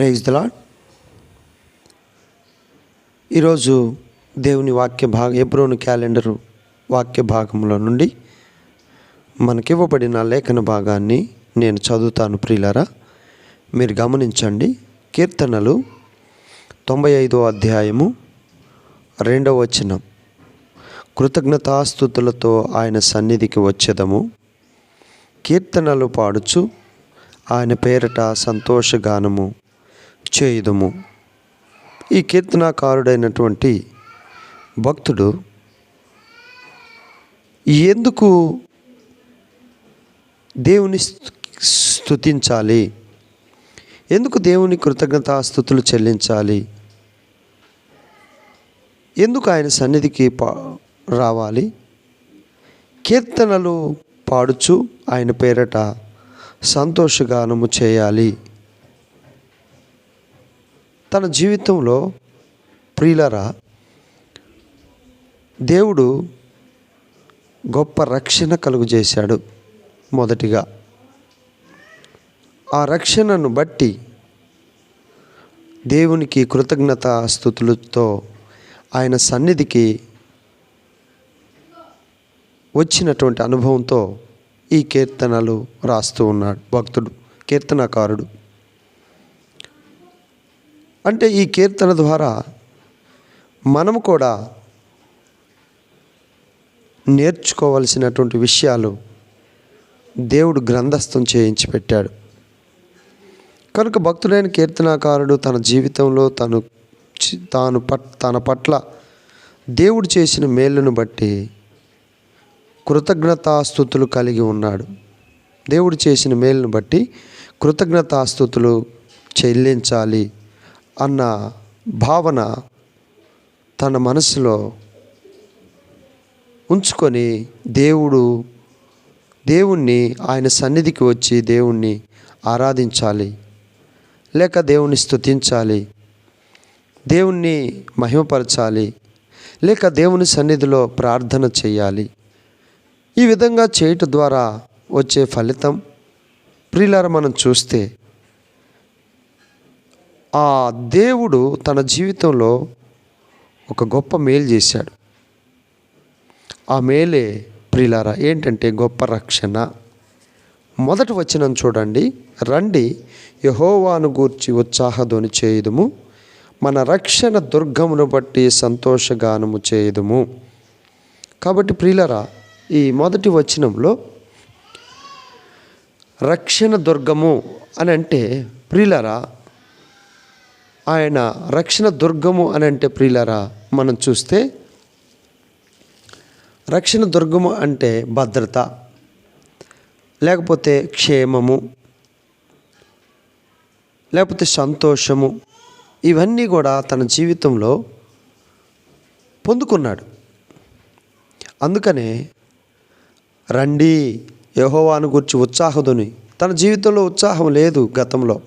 Praise దలా ఈరోజు దేవుని వాక్య భాగం ఎబ్రోను క్యాలెండరు వాక్య భాగంలో నుండి మనకివ్వబడిన లేఖన భాగాన్ని నేను చదువుతాను ప్రియులారా. మీరు గమనించండి కీర్తనలు తొంభై ఐదో అధ్యాయము రెండవ వచనం. కృతజ్ఞతాస్థుతులతో ఆయన సన్నిధికి వచ్చేదము. కీర్తనలు పాడుచు ఆయన పేరట సంతోషగానము. చేయుదుము. ఈ కీర్తనాకారుడైనటువంటి భక్తుడు ఎందుకు దేవుని స్తు- స్తుతించాలి? ఎందుకు దేవుని కృతజ్ఞతాస్థుతులు చెల్లించాలి? ఎందుకు ఆయన సన్నిధికి పా రావాలి? కీర్తనలు పాడుచు ఆయన పేరట సంతోషగానము చేయాలి. తన జీవితంలో ప్రియులరా దేవుడు గొప్ప రక్షణ కలుగు చేశాడు మొదటిగా. ఆ రక్షణను బట్టి దేవునికి కృతజ్ఞత స్థుతులతో ఆయన సన్నిధికి వచ్చినటువంటి అనుభవంతో ఈ కీర్తనలు రాస్తూ ఉన్నాడు భక్తుడు కీర్తనకారుడు. అంటే ఈ కీర్తన ద్వారా మనము కూడా నేర్చుకోవలసినటువంటి విషయాలు దేవుడు గ్రంథస్థం చేయించి పెట్టాడు. కనుక భక్తుడైన కీర్తనాకారుడు తన జీవితంలో తను చి- తాను పట్ తన పట్ల దేవుడు చేసిన మేలును బట్టి కృతజ్ఞతాస్థుతులు కలిగి ఉన్నాడు. దేవుడు చేసిన మేలును బట్టి కృతజ్ఞతాస్థుతులు చెల్లించాలి. అన్న భావన తన మనసులో ఉంచుకొని దేవుడు దేవుణ్ణి ఆయన సన్నిధికి వచ్చి దేవుణ్ణి ఆరాధించాలి. లేక దేవుణ్ణి స్థుతించాలి దేవుణ్ణి మహిమపరచాలి. లేక దేవుని సన్నిధిలో ప్రార్థన చేయాలి. ఈ విధంగా చేయటం ద్వారా వచ్చే ఫలితం ప్రియులార మనం చూస్తే ఆ దేవుడు తన జీవితంలో ఒక గొప్ప మేలు చేశాడు. ఆ మేలే ప్రిలారా ఏంటంటే గొప్ప రక్షణ. మొదటి వచనం చూడండి. రండి యహోవాను గూర్చి ఉత్సాహధ్వని చేయుదుము. మన రక్షణ దుర్గమును బట్టి సంతోషగానము చేయుదుము. కాబట్టి ప్రియులరా ఈ మొదటి వచనంలో రక్షణ దుర్గము అని అంటే ప్రియులరా ఆయన రక్షణ దుర్గము అని అంటే ప్రియులరా మనం చూస్తే రక్షణ దుర్గము అంటే భద్రత లేకపోతే క్షేమము లేకపోతే సంతోషము ఇవన్నీ కూడా తన జీవితంలో పొందుకున్నాడు. అందుకనే రండి యహోవాను గురించి ఉత్సాహదుని. తన జీవితంలో ఉత్సాహం లేదు గతంలో.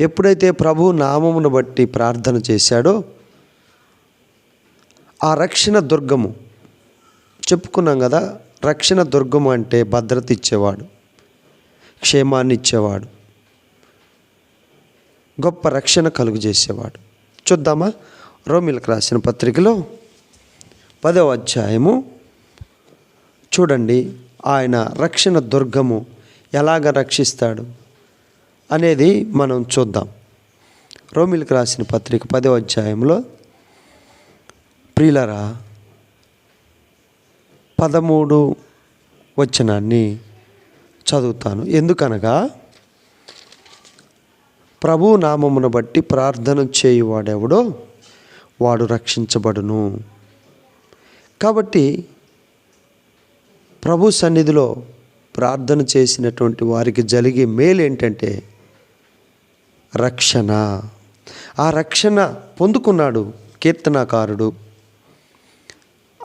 ఎప్పుడైతే ప్రభు నామమును బట్టి ప్రార్థన చేశాడో ఆ రక్షణ దుర్గము చెప్పుకున్నాం కదా రక్షణ దుర్గము అంటే భద్రత ఇచ్చేవాడు క్షేమాన్ని ఇచ్చేవాడు గొప్ప రక్షణ కలుగు చేసేవాడు. చూద్దామా? రోమిలకు రాసిన పత్రికలో పదవ అధ్యాయము. చూడండి ఆయన రక్షణ దుర్గము ఎలాగ రక్షిస్తాడు? అనేది మనం చూద్దాం. రోమిలకు రాసిన పత్రిక పదవ అధ్యాయంలో ప్రియులరా పదమూడు వచనాన్ని చదువుతాను. ఎందుకనగా ప్రభు నామమును బట్టి ప్రార్థన చేయువాడెవడో వాడు రక్షించబడును. కాబట్టి ప్రభు సన్నిధిలో ప్రార్థన చేసినటువంటి వారికి జరిగే మేలు ఏంటంటే రక్షణ. ఆ రక్షణ పొందుకున్నాడు కీర్తనాకారుడు.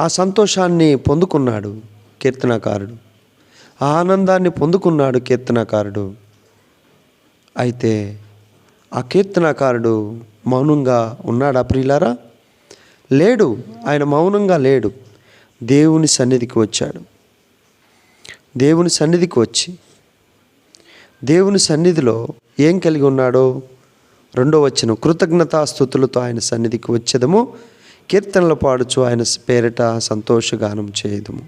ఆ సంతోషాన్ని పొందుకున్నాడు కీర్తనాకారుడు. ఆ ఆనందాన్ని పొందుకున్నాడు కీర్తనాకారుడు. అయితే ఆ కీర్తనాకారుడు మౌనంగా ఉన్నాడా ప్రియులారా? లేడు. ఆయన మౌనంగా లేడు. దేవుని సన్నిధికి వచ్చాడు. దేవుని సన్నిధికి వచ్చి దేవుని సన్నిధిలో ఏం కలిగి ఉన్నాడో? రెండో వచ్చిన కృతజ్ఞతాస్థుతులతో ఆయన సన్నిధికి వచ్చేదము. కీర్తనలు పాడుచు ఆయన పేరిట సంతోషగానం చేయదము.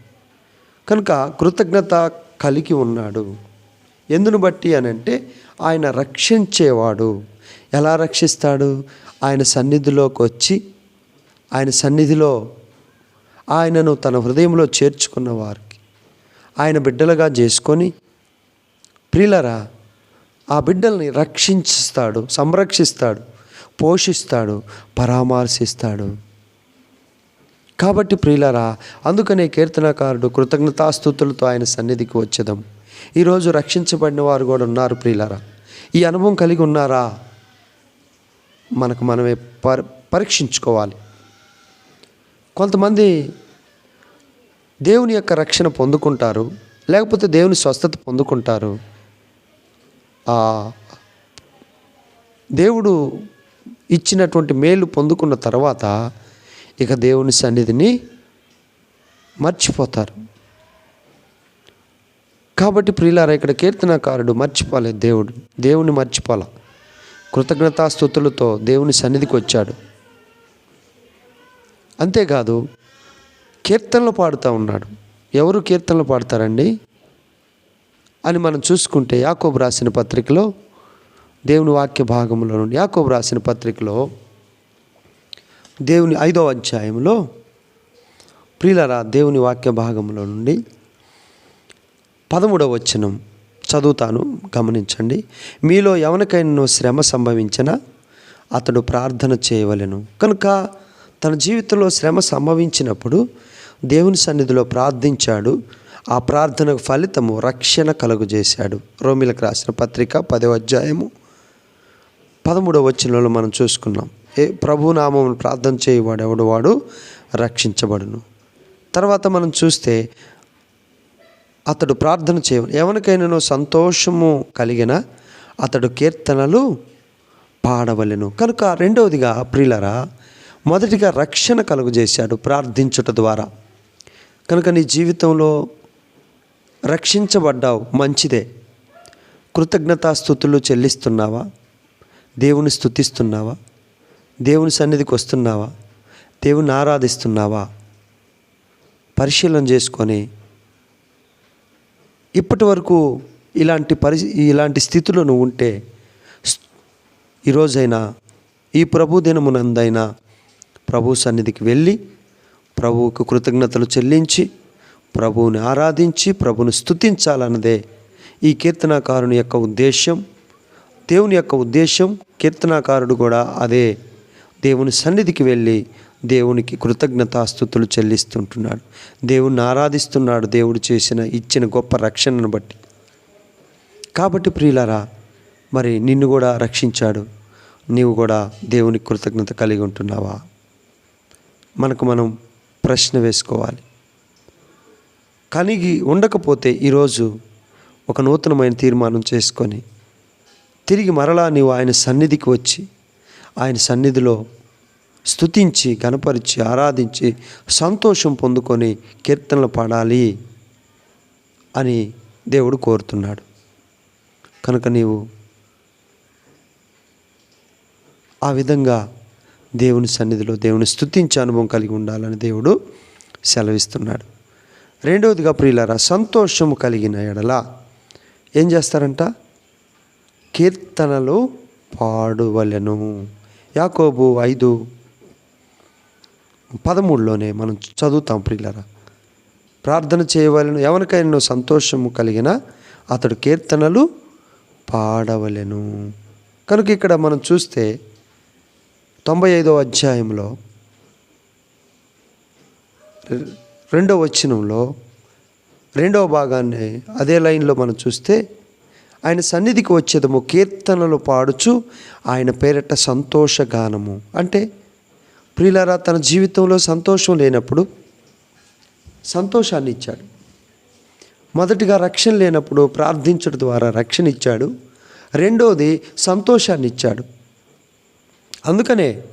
కనుక కృతజ్ఞత కలిగి ఉన్నాడు. ఎందును బట్టి అని అంటే ఆయన రక్షించేవాడు. ఎలా రక్షిస్తాడు? ఆయన సన్నిధిలోకి వచ్చి ఆయన సన్నిధిలో ఆయనను తన హృదయంలో చేర్చుకున్న వారికి. ఆయన బిడ్డలుగా చేసుకొని ప్రియులరా ఆ బిడ్డల్ని రక్షించిస్తాడు సంరక్షిస్తాడు పోషిస్తాడు పరామర్శిస్తాడు. కాబట్టి ప్రియులరా అందుకనే కీర్తనకారుడు కృతజ్ఞతాస్థుతులతో ఆయన సన్నిధికి వచ్చేదాం. ఈరోజు రక్షించబడిన వారు కూడా ఉన్నారు ప్రియులరా ఈ అనుభవం కలిగి ఉన్నారా? మనకు మనమే పరీక్షించుకోవాలి. కొంతమంది దేవుని యొక్క రక్షణ పొందుకుంటారు లేకపోతే దేవుని స్వస్థత పొందుకుంటారు. దేవుడు ఇచ్చినటువంటి మేలు పొందుకున్న తర్వాత ఇక దేవుని సన్నిధిని మర్చిపోతారు. కాబట్టి ప్రియులారా ఇక్కడ కీర్తనకారుడు మర్చిపోలేదు దేవుడు. దేవుని మర్చిపోలే. కృతజ్ఞతాస్థుతులతో దేవుని సన్నిధికి వచ్చాడు. అంతేకాదు కీర్తనలు పాడుతూ ఉన్నాడు. ఎవరు కీర్తనలు పాడతారండి? అని మనం చూసుకుంటే యాకోబు రాసిన పత్రికలో దేవుని వాక్య భాగంలో నుండి యాకోబు రాసిన పత్రికలో దేవుని ఐదో అధ్యాయంలో ప్రియులరా దేవుని వాక్య భాగంలో నుండి పదమూడవ వచనం చదువుతాను గమనించండి. మీలో ఎవరికైనా శ్రమ సంభవించిన అతడు ప్రార్థన చేయవలెను. కనుక తన జీవితంలో శ్రమ సంభవించినప్పుడు దేవుని సన్నిధిలో ప్రార్థించాడు. ఆ ప్రార్థనకు ఫలితము రక్షణ కలుగు చేశాడు రోమిలకు రాసిన పత్రిక పదవ అధ్యాయము పదమూడవ వచనంలో మనం చూసుకున్నాం. ఏ ప్రభునామం ప్రార్థన చేయవాడు ఎవడు? వాడు రక్షించబడును. తర్వాత మనం చూస్తే అతడు ప్రార్థన చేయ ఎవరికైనా సంతోషము కలిగిన అతడు కీర్తనలు పాడవలెను. కనుక రెండవదిగా ప్రియులరా మొదటిగా రక్షణ కలుగజేశాడు ప్రార్థించుట ద్వారా. కనుక నీ జీవితంలో రక్షించబడ్డావు మంచిదే. కృతజ్ఞతాస్థుతులు చెల్లిస్తున్నావా? దేవుని స్థుతిస్తున్నావా దేవుని సన్నిధికి వస్తున్నావా? దేవుని ఆరాధిస్తున్నావా? పరిశీలన చేసుకొని ఇప్పటి వరకు ఇలాంటి పరి ఇలాంటి స్థితిలో నువ్వు ఉంటే ఈరోజైనా ఈ ప్రభు దినమునందైనా ప్రభు సన్నిధికి వెళ్ళి ప్రభువుకు కృతజ్ఞతలు చెల్లించి ప్రభువుని ఆరాధించి ప్రభుని స్తుతించాలన్నదే ఈ కీర్తనాకారుని యొక్క ఉద్దేశం దేవుని యొక్క ఉద్దేశం కీర్తనాకారుడు కూడా అదే. దేవుని సన్నిధికి వెళ్ళి దేవునికి కృతజ్ఞతాస్థుతులు చెల్లిస్తుంటున్నాడు. దేవుణ్ణి ఆరాధిస్తున్నాడు. దేవుడు చేసిన ఇచ్చిన గొప్ప రక్షణను బట్టి. కాబట్టి ప్రియులరా మరి నిన్ను కూడా రక్షించాడు. నీవు కూడా దేవుని కృతజ్ఞత కలిగి ఉంటున్నావా? మనకు మనం ప్రశ్న వేసుకోవాలి. కలిగి ఉండకపోతే ఈరోజు ఒక నూతనమైన తీర్మానం చేసుకొని తిరిగి మరలా నీవు ఆయన సన్నిధికి వచ్చి ఆయన సన్నిధిలో స్థుతించి గణపరిచి ఆరాధించి సంతోషం పొందుకొని కీర్తనలు పాడాలి అని దేవుడు కోరుతున్నాడు. కనుక నీవు ఆ విధంగా దేవుని సన్నిధిలో దేవుని స్థుతించే అనుభవం కలిగి ఉండాలని దేవుడు సెలవిస్తున్నాడు. రెండవదిగా ప్రియులరా సంతోషము కలిగిన ఎడల ఏం చేస్తారంట? కీర్తనలు పాడువలను. యాకోబు ఐదు పదమూడులోనే మనం చదువుతాం ప్రియులరా. ప్రార్థన చేయవలెను. ఎవరికైనా సంతోషము కలిగిన అతడు కీర్తనలు పాడవలెను. కనుక ఇక్కడ మనం చూస్తే తొంభై ఐదో అధ్యాయంలో రెండో వచనంలో రెండవ భాగాన్ని అదే లైన్లో మనం చూస్తే ఆయన సన్నిధికి వచ్చేదము కీర్తనలు పాడుచు ఆయన పేరట సంతోషగానము. అంటే ప్రియులారా తన జీవితంలో సంతోషం లేనప్పుడు సంతోషాన్ని ఇచ్చాడు. మొదటిగా రక్షణ లేనప్పుడు ప్రార్థించడం ద్వారా రక్షణ ఇచ్చాడు. రెండోది సంతోషాన్ని ఇచ్చాడు. అందుకనే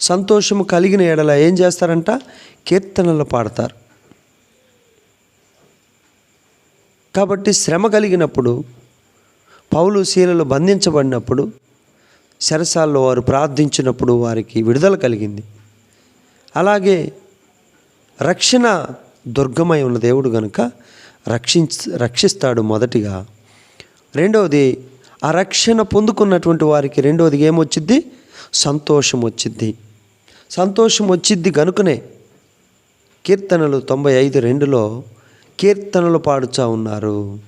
సంతోషము కలిగిన ఎడల ఏం చేస్తారంట? కీర్తనలు పాడతారు. కాబట్టి శ్రమ కలిగినప్పుడు పౌలు శీలలు బంధించబడినప్పుడు శరసాల్లో వారు ప్రార్థించినప్పుడు వారికి విడుదల కలిగింది. అలాగే రక్షణ దుర్గమై ఉన్న దేవుడు గనుక రక్షించ రక్షిస్తాడు మొదటిగా. రెండవది ఆ రక్షణ పొందుకున్నటువంటి వారికి రెండవది ఏమొచ్చిద్ది? సంతోషం వచ్చిద్ది. సంతోషం వచ్చిద్ది గనుకనే కీర్తనలు తొంభై ఐదు రెండులో కీర్తనలు పాడుచా ఉన్నారు.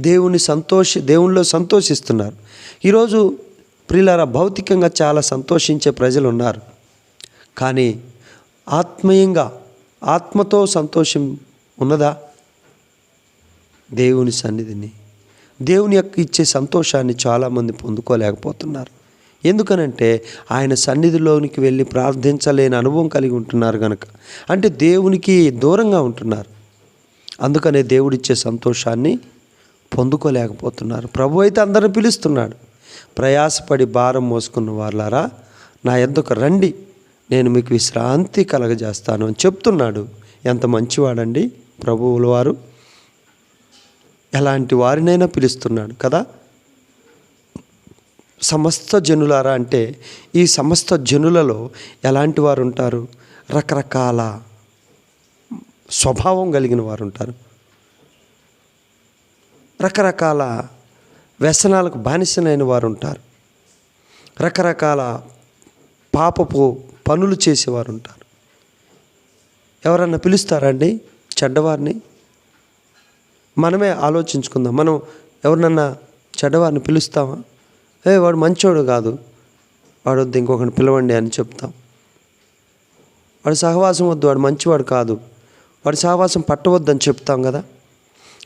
దేవుని సంతోష దేవునిలో సంతోషిస్తున్నారు. ఈరోజు ప్రియులారా భౌతికంగా చాలా సంతోషించే ప్రజలు ఉన్నారు కానీ ఆత్మీయంగా ఆత్మతో సంతోషం ఉన్నదా? దేవుని సన్నిధిని దేవుని యొక్క ఇచ్చే సంతోషాన్ని చాలామంది పొందుకోలేకపోతున్నారు. ఎందుకనంటే ఆయన సన్నిధిలోనికి వెళ్ళి ప్రార్థించలేని అనుభవం కలిగి ఉంటున్నారు కనుక అంటే దేవునికి దూరంగా ఉంటున్నారు. అందుకనే దేవుడిచ్చే సంతోషాన్ని పొందుకోలేకపోతున్నారు. ప్రభు అయితే అందరిని పిలుస్తున్నాడు. ప్రయాసపడి భారం మోసుకున్న వాళ్ళారా నా ఎందుకు రండి నేను మీకు విశ్రాంతి కలగజేస్తాను అని చెప్తున్నాడు. ఎంత మంచివాడండి ప్రభువుల వారు. ఎలాంటి వారినైనా పిలుస్తున్నాడు కదా. సమస్త జనులారా అంటే ఈ సమస్త జనులలో ఎలాంటి వారు ఉంటారు? రకరకాల స్వభావం కలిగిన వారు ఉంటారు రకరకాల వ్యసనాలకు బానిసలైన వారు ఉంటారు రకరకాల పాపపు పనులు చేసేవారు ఉంటారు ఎవరన్నా పిలుస్తారండి చెడ్డవారిని? మనమే ఆలోచించుకుందాం. మనం ఎవరినన్నా చెడ్డవారిని పిలుస్తామా? ఏ వాడు మంచోడు కాదు. వాడు వద్దు ఇంకొకరిని పిలవండి అని చెప్తాం. వాడు సహవాసం వద్దు వాడు మంచివాడు కాదు. వాడి సహవాసం పట్టవద్దని చెప్తాం కదా.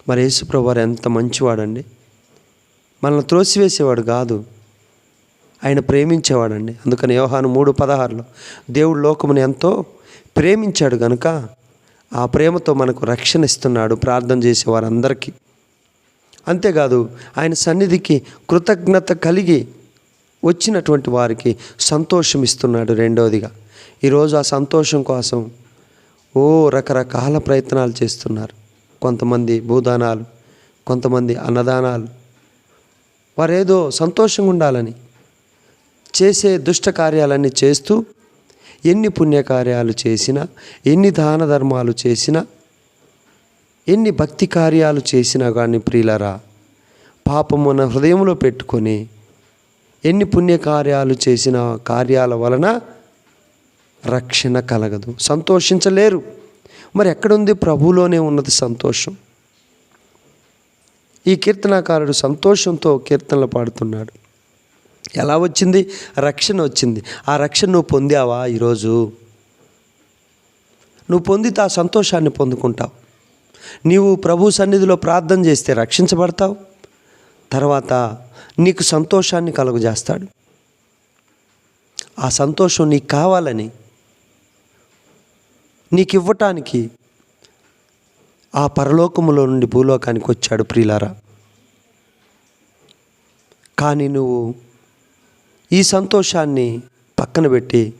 మరి యేసుప్రభు వారు ఎంత మంచివాడండి. మనల్ని త్రోసివేసేవాడు కాదు. ఆయన ప్రేమించేవాడండి. అందుకని యోహాను మూడు పదహారులో దేవుడు లోకముని ఎంతో ప్రేమించాడు గనుక ఆ ప్రేమతో మనకు రక్షణ ఇస్తున్నాడు ప్రార్థన చేసే వారందరికీ అంతేకాదు ఆయన సన్నిధికి కృతజ్ఞత కలిగి వచ్చినటువంటి వారికి సంతోషం ఇస్తున్నాడు రెండవదిగా ఈరోజు ఆ సంతోషం కోసం ఓ రకరకాల ప్రయత్నాలు చేస్తున్నారు. కొంతమంది భూదానాలు కొంతమంది అన్నదానాలు. వారేదో సంతోషంగా ఉండాలని చేసే దుష్ట కార్యాలన్నీ చేస్తూ ఎన్ని పుణ్యకార్యాలు చేసినా ఎన్ని దాన ధర్మాలు చేసినా ఎన్ని భక్తి కార్యాలు చేసినా కానీ ప్రియులరా పాపమున హృదయంలో పెట్టుకొని ఎన్ని పుణ్యకార్యాలు చేసిన కార్యాల వలన రక్షణ కలగదు. సంతోషించలేరు. మరి ఎక్కడుంది ప్రభులోనే ఉన్నది సంతోషం? ఈ కీర్తనాకారుడు సంతోషంతో కీర్తనలు పాడుతున్నాడు. ఎలా వచ్చింది? రక్షణ వచ్చింది. ఆ రక్షణ నువ్వు పొందావా ఈరోజు? నువ్వు పొందితే ఆ సంతోషాన్ని పొందుకుంటావు. నీవు ప్రభు సన్నిధిలో ప్రార్థన చేస్తే రక్షించబడతావు. తర్వాత నీకు సంతోషాన్ని కలుగజేస్తాడు. ఆ సంతోషం నీకు కావాలని నీకు ఇవ్వటానికి ఆ పరలోకములో నుండి భూలోకానికి వచ్చాడు ప్రియులారా. కానీ నువ్వు ఈ సంతోషాన్ని పక్కన పెట్టి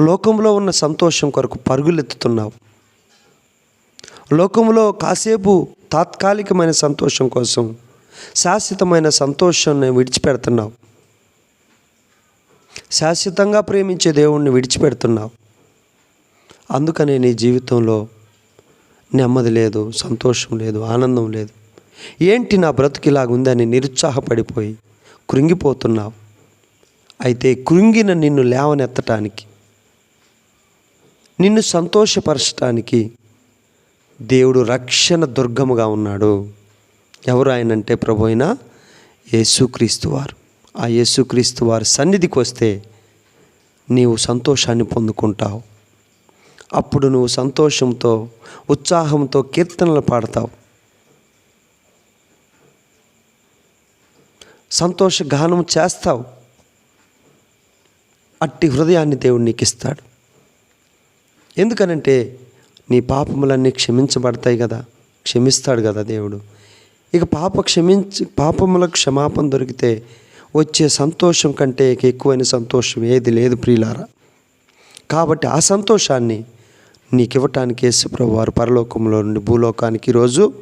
లోకంలో ఉన్న సంతోషం కొరకు పరుగులెత్తుతున్నావు. లోకంలో కాసేపు తాత్కాలికమైన సంతోషం కోసం శాశ్వతమైన సంతోషాన్ని విడిచిపెడుతున్నావు. శాశ్వతంగా ప్రేమించే దేవుణ్ణి విడిచిపెడుతున్నావు. అందుకనే నీ జీవితంలో నెమ్మది లేదు సంతోషం లేదు ఆనందం లేదు. ఏంటి నా బ్రతుకిలాగుందని నిరుత్సాహపడిపోయి కృంగిపోతున్నావు? అయితే కృంగిన నిన్ను లేవనెత్తటానికి నిన్ను సంతోషపరచటానికి దేవుడు రక్షణ దుర్గముగా ఉన్నాడు. ఎవరు ఆయనంటే ప్రభు అయిన యేసుక్రీస్తు వారు. ఆ యేసుక్రీస్తు వారి సన్నిధికి వస్తే నీవు సంతోషాన్ని పొందుకుంటావు. అప్పుడు నువ్వు సంతోషంతో ఉత్సాహంతో కీర్తనలు పాడతావు. సంతోష గానం చేస్తావు. అట్టి హృదయాన్ని దేవుడు నీకు ఇస్తాడు ఎందుకనంటే నీ పాపములన్నీ క్షమించబడతాయి కదా క్షమిస్తాడు కదా దేవుడు. ఇక పాప క్షమించి పాపముల క్షమాపణ దొరికితే వచ్చే సంతోషం కంటే ఎక్కువైన సంతోషం ఏది లేదు ప్రియులారా. కాబట్టి ఆ సంతోషాన్ని నీకు ఇవ్వటానికి యేసుప్రభు వారు పరలోకంలో నుండి భూలోకానికి ఈరోజు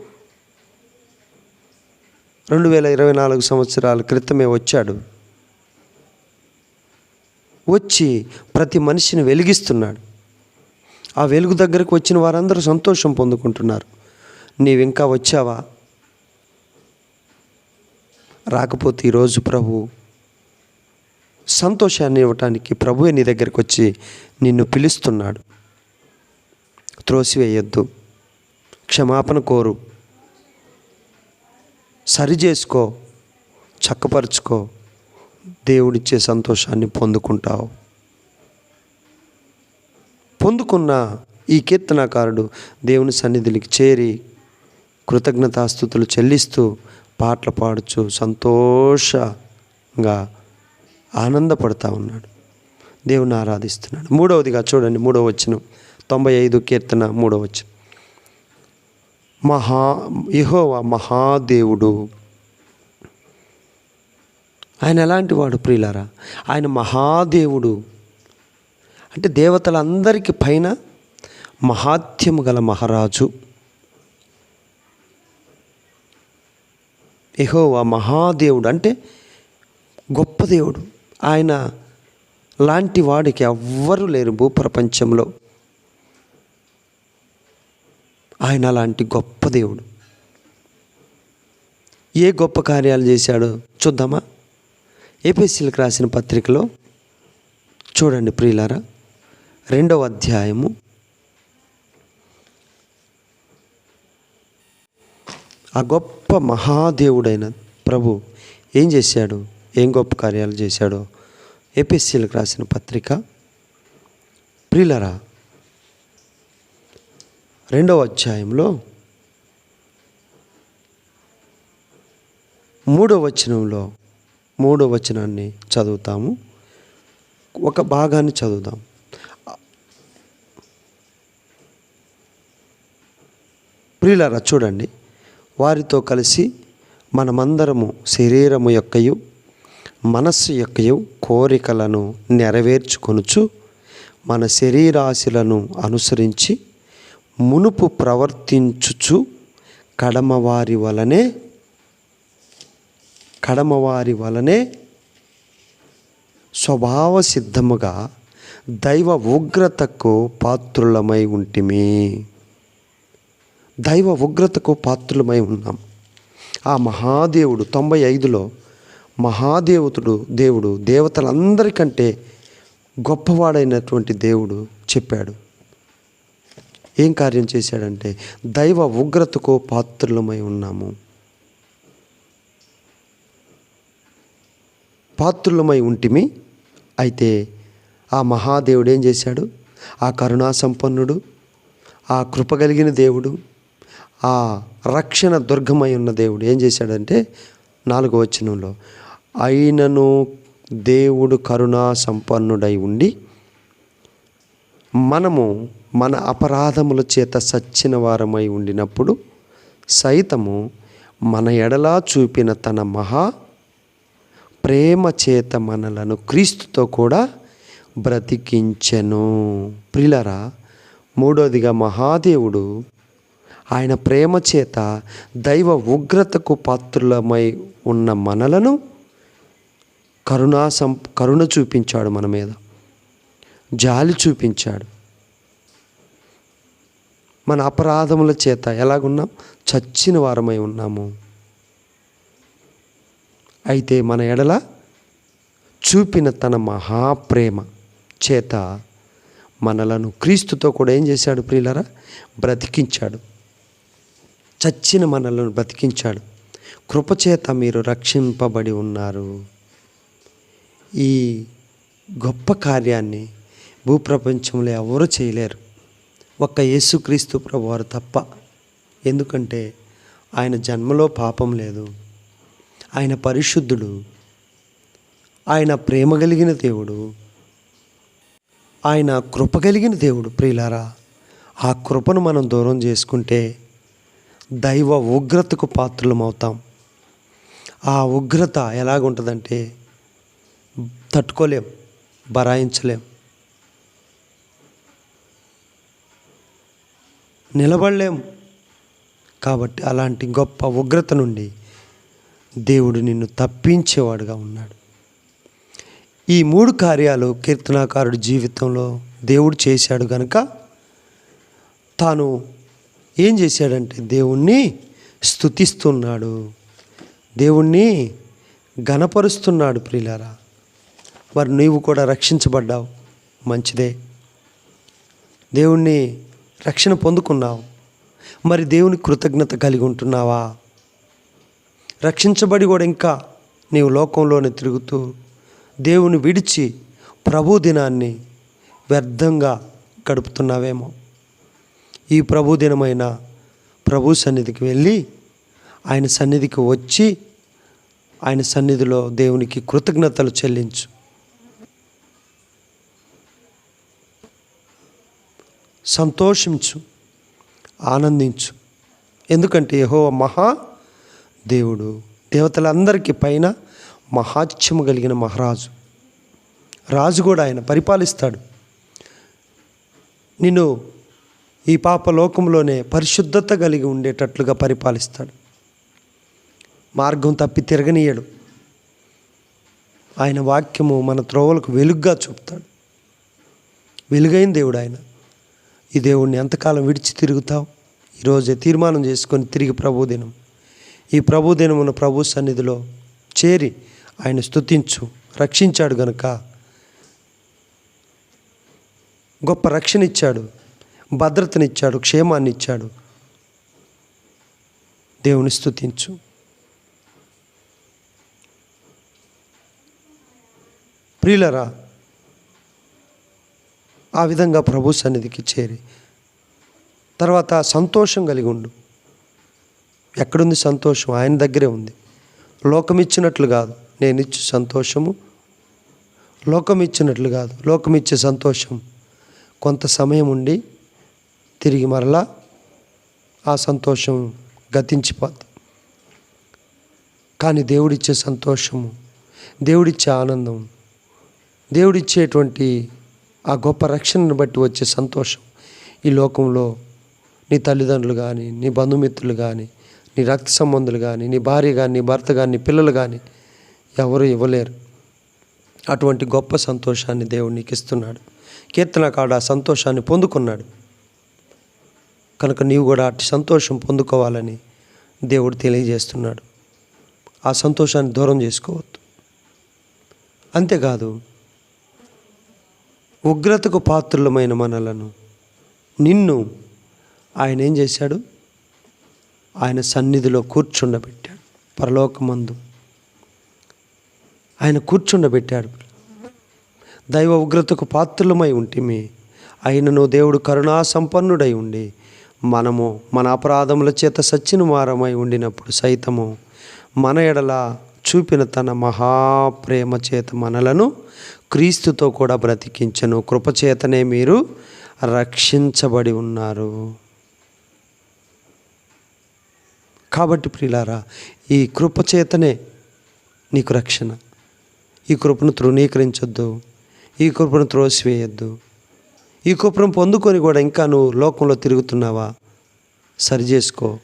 రెండు వేల ఇరవై నాలుగు సంవత్సరాల క్రితమే వచ్చాడు. వచ్చి ప్రతి మనిషిని వెలిగిస్తున్నాడు. ఆ వెలుగు దగ్గరకు వచ్చిన వారందరూ సంతోషం పొందుకుంటున్నారు. నీవు ఇంకా వచ్చావా? రాకపోతే ఈరోజు ప్రభు సంతోషాన్ని ఇవ్వటానికి ప్రభువే నీ దగ్గరికి వచ్చి నిన్ను పిలుస్తున్నాడు. త్రోసివేయొద్దు. క్షమాపణ కోరు. సరి చేసుకో. చక్కపరుచుకో. దేవుడిచ్చే సంతోషాన్ని పొందుకుంటావు. పొందుకున్న ఈ కీర్తనాకారుడు దేవుని సన్నిధికి చేరి కృతజ్ఞతాస్థుతులు చెల్లిస్తూ పాటలు పాడుచు సంతోషంగా ఆనందపడుతూ ఉన్నాడు. దేవుని ఆరాధిస్తున్నాడు. మూడవదిగా చూడండి మూడవ వచ్చిన తొంభై ఐదు కీర్తన మూడో వచ్చిన మహా యహోవా మహాదేవుడు. ఆయన ఎలాంటి వాడు ప్రియులారా? ఆయన మహాదేవుడు. అంటే దేవతలందరికీ పైన మహాత్యము గల మహారాజు. ఎహోవా మహాదేవుడు అంటే గొప్ప దేవుడు. ఆయన లాంటి వాడికి ఎవ్వరూ లేరు భూప్రపంచంలో. ఆయన అలాంటి గొప్ప దేవుడు. ఏ గొప్ప కార్యాలు చేశాడో చూద్దామా? ఏపీసీలకు రాసిన పత్రికలో చూడండి ప్రియులారా రెండవ అధ్యాయము. ఆ గొప్ప మహాదేవుడైన ప్రభు ఏం చేశాడు? ఏం గొప్ప కార్యాలు చేశాడో? ఏపీసీలకు రాసిన పత్రిక. ప్రియులరా రెండవ అధ్యాయంలో మూడవ వచనంలో మూడవ వచనాన్ని చదువుతాము. ఒక భాగాన్ని చదువుదాం. ప్రియులారా చూడండి. వారితో కలిసి మనమందరము శరీరము యొక్కయు మనస్సు యొక్కయు కోరికలను నెరవేర్చుకొనుచు మన శరీరాశులను అనుసరించి మునుపు ప్రవర్తించుచు కడమవారి వలనే కడమవారి వలనే స్వభావ సిద్ధముగా దైవ ఉగ్రతకు పాత్రులమై ఉంటిమి. దైవ ఉగ్రతకు పాత్రులమై ఉన్నాం. ఆ మహాదేవుడు తొంభై ఐదులో మహాదేవతుడు దేవుడు దేవతలందరికంటే గొప్పవాడైనటువంటి దేవుడు చెప్పాడు. ఏం కార్యం చేశాడంటే దైవ ఉగ్రతకు పాత్రులమై ఉన్నాము. పాత్రులమై ఉంటిమి అయితే ఆ మహాదేవుడు ఏం చేశాడు? ఆ కరుణా సంపన్నుడు ఆ కృప కలిగిన దేవుడు ఆ రక్షణ దుర్గమై ఉన్న దేవుడు ఏం చేశాడంటే నాలుగో వచనంలో అయినను దేవుడు కరుణా సంపన్నుడై ఉండి మనము మన అపరాధముల చేత సచ్చిన వారమై ఉండినప్పుడు సైతము మన ఎడలా చూపిన తన మహా ప్రేమ చేత మనలను క్రీస్తుతో కూడా బ్రతికించెను. ప్రిలరా మూడోదిగా మహాదేవుడు ఆయన ప్రేమ చేత దైవ ఉగ్రతకు పాత్రులమై ఉన్న మనలను కరుణా సం కరుణ చూపించాడు మన మీద. జాలి చూపించాడు. మన అపరాధముల చేత ఎలాగున్నాం? చచ్చిన వారమై ఉన్నాము. అయితే మన ఎడల చూపిన తన మహాప్రేమ చేత మనలను క్రీస్తుతో కూడా ఏం చేశాడు ప్రియులరా? బ్రతికించాడు. చచ్చిన మనలను బ్రతికించాడు. కృపచేత మీరు రక్షింపబడి ఉన్నారు. ఈ గొప్ప కార్యాన్ని భూప్రపంచంలో ఎవరు చేయలేరు. ఒక్క యేసుక్రీస్తు ప్రభువారు తప్ప. ఎందుకంటే ఆయన జన్మలో పాపం లేదు. ఆయన పరిశుద్ధుడు. ఆయన ప్రేమ కలిగిన దేవుడు. ఆయన కృప కలిగిన దేవుడు ప్రియులారా. ఆ కృపను మనం దూరం చేసుకుంటే దైవ ఉగ్రతకు పాత్రలమవుతాం. ఆ ఉగ్రత ఎలాగుంటుందంటే తట్టుకోలేం బరాయించలేం. నిలబడలేం కాబట్టి అలాంటి గొప్ప ఉగ్రత నుండి దేవుడు నిన్ను తప్పించేవాడుగా ఉన్నాడు. ఈ మూడు కార్యాలు కీర్తనాకారుడి జీవితంలో దేవుడు చేశాడు కనుక తాను ఏం చేశాడంటే దేవుణ్ణి స్థుతిస్తున్నాడు దేవుణ్ణి గణపరుస్తున్నాడు ప్రియులారా. మరి నీవు కూడా రక్షించబడ్డావు. మంచిదే. దేవుణ్ణి రక్షణ పొందుకున్నావు. మరి దేవుని కృతజ్ఞత కలిగి ఉంటున్నావా? రక్షించబడి కూడా ఇంకా నీవు లోకంలోనే తిరుగుతూ దేవుని విడిచి ప్రభు దినాన్ని వ్యర్థంగా గడుపుతున్నావేమో. ఈ ప్రభు దినమైన ప్రభు సన్నిధికి వెళ్ళి ఆయన సన్నిధికి వచ్చి ఆయన సన్నిధిలో దేవునికి కృతజ్ఞతలు చెల్లించు. సంతోషించు ఆనందించు. ఎందుకంటే యహో మహా దేవుడు. దేవతలందరికీ పైన మహాత్యము కలిగిన మహారాజు. రాజు కూడా ఆయన పరిపాలిస్తాడు. నిన్ను ఈ పాప లోకంలోనే పరిశుద్ధత కలిగి ఉండేటట్లుగా పరిపాలిస్తాడు. మార్గం తప్పి తిరగనీయడు. ఆయన వాక్యము మన త్రోవలకు వెలుగ్గా చూపుతాడు. వెలుగైన దేవుడు ఆయన. ఈ దేవుణ్ణి ఎంతకాలం విడిచి తిరుగుతావు? ఈరోజే తీర్మానం చేసుకొని తిరిగి ప్రభుదినం. ఈ ప్రభుదినమున ప్రభు సన్నిధిలో చేరి ఆయన స్తుతించు రక్షించాడు గనుక గొప్ప రక్షణ ఇచ్చాడు భద్రతనిచ్చాడు క్షేమాన్ని ఇచ్చాడు దేవుని స్తుతించు. ప్రియులరా ఆ విధంగా ప్రభు సన్నిధికి చేరి తర్వాత సంతోషం కలిగి ఉండు. ఎక్కడుంది సంతోషం? ఆయన దగ్గరే ఉంది. లోకం ఇచ్చినట్లు కాదు. నేను ఇచ్చే సంతోషము. లోకం ఇచ్చినట్లు కాదు. లోకం ఇచ్చే సంతోషం. కొంత సమయం ఉండి తిరిగి మరలా ఆ సంతోషం గతించిపోద్ది. కానీ దేవుడిచ్చే సంతోషము దేవుడిచ్చే ఆనందం దేవుడిచ్చేటువంటి ఆ గొప్ప రక్షణను బట్టి వచ్చే సంతోషం ఈ లోకంలో నీ తల్లిదండ్రులు కానీ నీ బంధుమిత్రులు కానీ నీ రక్త సంబంధులు కానీ నీ భార్య కానీ నీ భర్త కానీ నీ పిల్లలు కానీ ఎవరు ఇవ్వలేరు. అటువంటి గొప్ప సంతోషాన్ని దేవుడు నీకు ఇస్తున్నాడు. కీర్తనకాడు ఆ సంతోషాన్ని పొందుకున్నాడు. కనుక నీవు కూడా అటు సంతోషం పొందుకోవాలని దేవుడు తెలియజేస్తున్నాడు. ఆ సంతోషాన్ని దూరం చేసుకోవద్దు. అంతేకాదు ఉగ్రతకు పాత్రులమైన మనలను. నిన్ను ఆయన ఏం చేశాడు? ఆయన సన్నిధిలో కూర్చుండబెట్టాడు. పరలోకమందు ఆయన కూర్చుండబెట్టాడు. దైవ ఉగ్రతకు పాత్రులమై ఉంటిమి. అయినను దేవుడు కరుణా సంపన్నుడై ఉండి మనము మన అపరాధముల చేత సచ్చిన వారమై ఉండినప్పుడు సైతము మన ఎడల చూపిన తన మహాప్రేమ చేత మనలను క్రీస్తుతో కూడా బ్రతికించను. కృపచేతనే మీరు రక్షించబడి ఉన్నారు. కాబట్టి ప్రియులారా ఈ కృపచేతనే నీకు రక్షణ. ఈ కృపను తృణీకరించొద్దు. ఈ కృపను త్రోసివేయొద్దు. ఈ కృపను పొందుకొని కూడా ఇంకా నువ్వు లోకంలో తిరుగుతున్నావా? సరి చేసుకో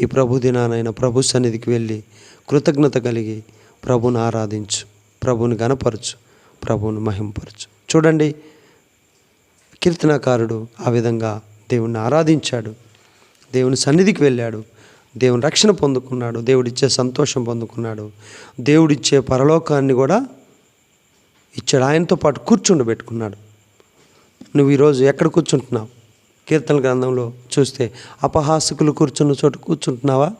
ఈ ప్రభు దినానైనా ప్రభు సన్నిధికి వెళ్ళి కృతజ్ఞత కలిగి ప్రభుని ఆరాధించు ప్రభుని గనపరచు ప్రభుని మహింపరచు. చూడండి కీర్తనకారుడు ఆ విధంగా దేవుణ్ణి ఆరాధించాడు. దేవుని సన్నిధికి వెళ్ళాడు. దేవుని రక్షణ పొందుకున్నాడు. దేవుడిచ్చే సంతోషం పొందుకున్నాడు. దేవుడిచ్చే పరలోకాన్ని కూడా ఇచ్చాడు. ఆయనతో పాటు కూర్చుండబెట్టుకున్నాడు నువ్వు ఈరోజు ఎక్కడ కూర్చుంటున్నావు? కీర్తన గ్రంథంలో చూస్తే అపహాసకులు కూర్చున్న చోట కూర్చుంటున్నావా?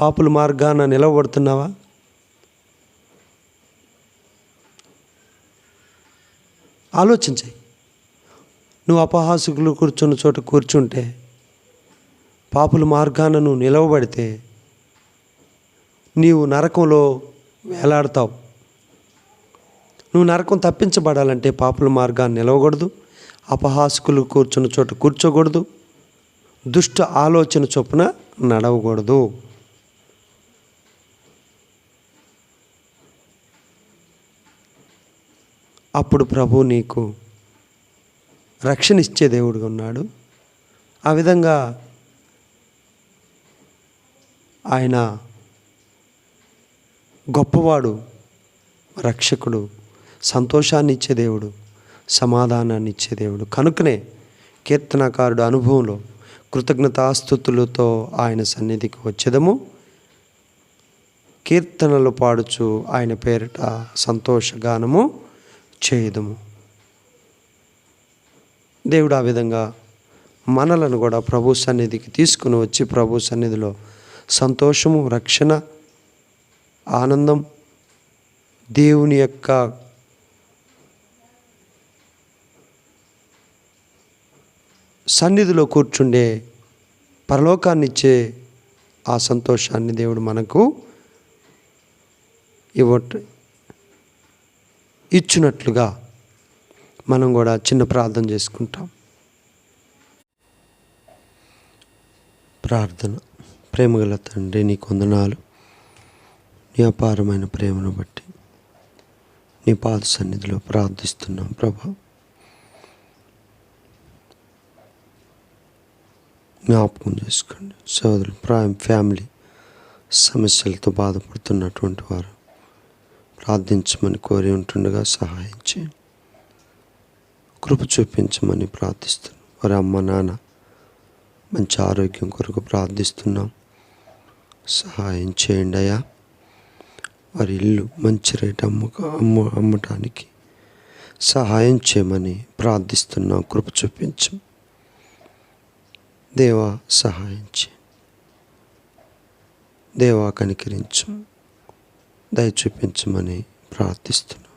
పాపుల మార్గాన నిలవబడుతున్నావా ఆలోచించాయి నువ్వు అపహాసకులు కూర్చున్న చోట కూర్చుంటే పాపుల మార్గాన నువ్వు నిలవబడితే నీవు నరకంలో వేలాడతావు. నువ్వు నరకం తప్పించబడాలంటే పాపుల మార్గాన్ని నిలవకూడదు అపహాసకులు కూర్చున్న చోట కూర్చోకూడదు దుష్ట ఆలోచన చొప్పున నడవకూడదు. అప్పుడు ప్రభు నీకు రక్షణ ఇచ్చే దేవుడుగా ఉన్నాడు. ఆ విధంగా ఆయన గొప్పవాడు రక్షకుడు సంతోషాన్ని ఇచ్చే దేవుడు సమాధానాన్ని ఇచ్చే దేవుడు. కనుకనే కీర్తనకారుడు అనుభవంలో కృతజ్ఞతాస్థుతులతో ఆయన సన్నిధికి వచ్చేదము. కీర్తనలు పాడుచు ఆయన పేరిట సంతోషగానము. చేయదము. దేవుడు ఆ విధంగా మనలను కూడా ప్రభు సన్నిధికి తీసుకుని వచ్చి ప్రభు సన్నిధిలో సంతోషము రక్షణ ఆనందం దేవుని యొక్క సన్నిధిలో కూర్చుండే పరలోకాన్నిచ్చే ఆ సంతోషాన్ని దేవుడు మనకు ఇవ్వట ఇచ్చినట్లుగా మనం కూడా చిన్న ప్రార్థన చేసుకుంటాం. ప్రార్థన. ప్రేమగల తండ్రి నీ కొందనాలు నీ అపారమైన ప్రేమను బట్టి నీ పాద సన్నిధిలో ప్రార్థిస్తున్నాం ప్రభా. జ్ఞాపకం చేసుకోండి. సోదరులు ప్రాయం ఫ్యామిలీ సమస్యలతో బాధపడుతున్నటువంటి వారు ప్రార్థించమని కోరి ఉంటుండగా సహాయం చేయండి కృప చూపించమని ప్రార్థిస్తున్నాం. వారి అమ్మ నాన్న మంచి ఆరోగ్యం కొరకు ప్రార్థిస్తున్నాం. సహాయం చేయండి అయ్యా. వారి ఇల్లు మంచి రేట్ అమ్మక అమ్మ అమ్మటానికి సహాయం చేయమని ప్రార్థిస్తున్నాం. కృప చూపించం. దేవా సహాయం చేయి దేవా కనికరించు. దయ చూపించమని ప్రార్థిస్తున్నాం.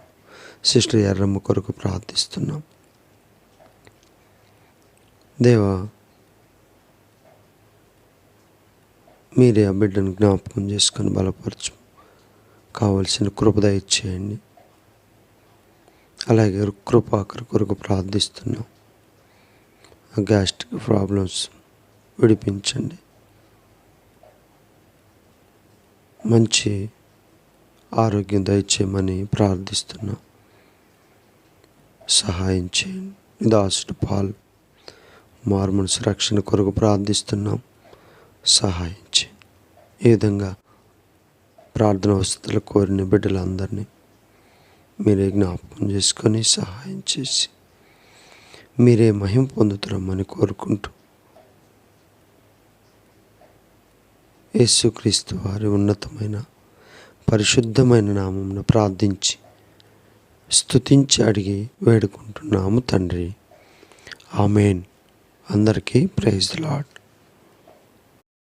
సిస్టర్ ఎర్రమ్మ కొరకు ప్రార్థిస్తున్నాం. దేవా మీరే ఆ బిడ్డను జ్ఞాపకం చేసుకొని బలపరచు. కావలసిన కృప దయచేయండి. అలాగే కృపాకర కొరకు ప్రార్థిస్తున్నాం. ఆ గ్యాస్ట్రిక్ ప్రాబ్లమ్స్ విడిపించండి. మంచి ఆరోగ్యం దయచేయమని ప్రార్థిస్తున్నాం. సహాయం చేయండి. దాసుడు పాల్ మార్మన్స్ రక్షణ కొరకు ప్రార్థిస్తున్నాం. సహాయం చేయండి. ఈ విధంగా ప్రార్థన వసతులు కోరిన బిడ్డలందరినీ మీరే జ్ఞాపకం చేసుకొని సహాయం చేసి మీరే మహిం పొందుతురమ్మని కోరుకుంటూ యేసుక్రీస్తు వారి ఉన్నతమైన పరిశుద్ధమైన నామంను ప్రార్థించి స్తుతించి అడిగి వేడుకుంటున్నాము తండ్రి. ఆమెన్. అందరికీ ప్రైజ్ లాడ్.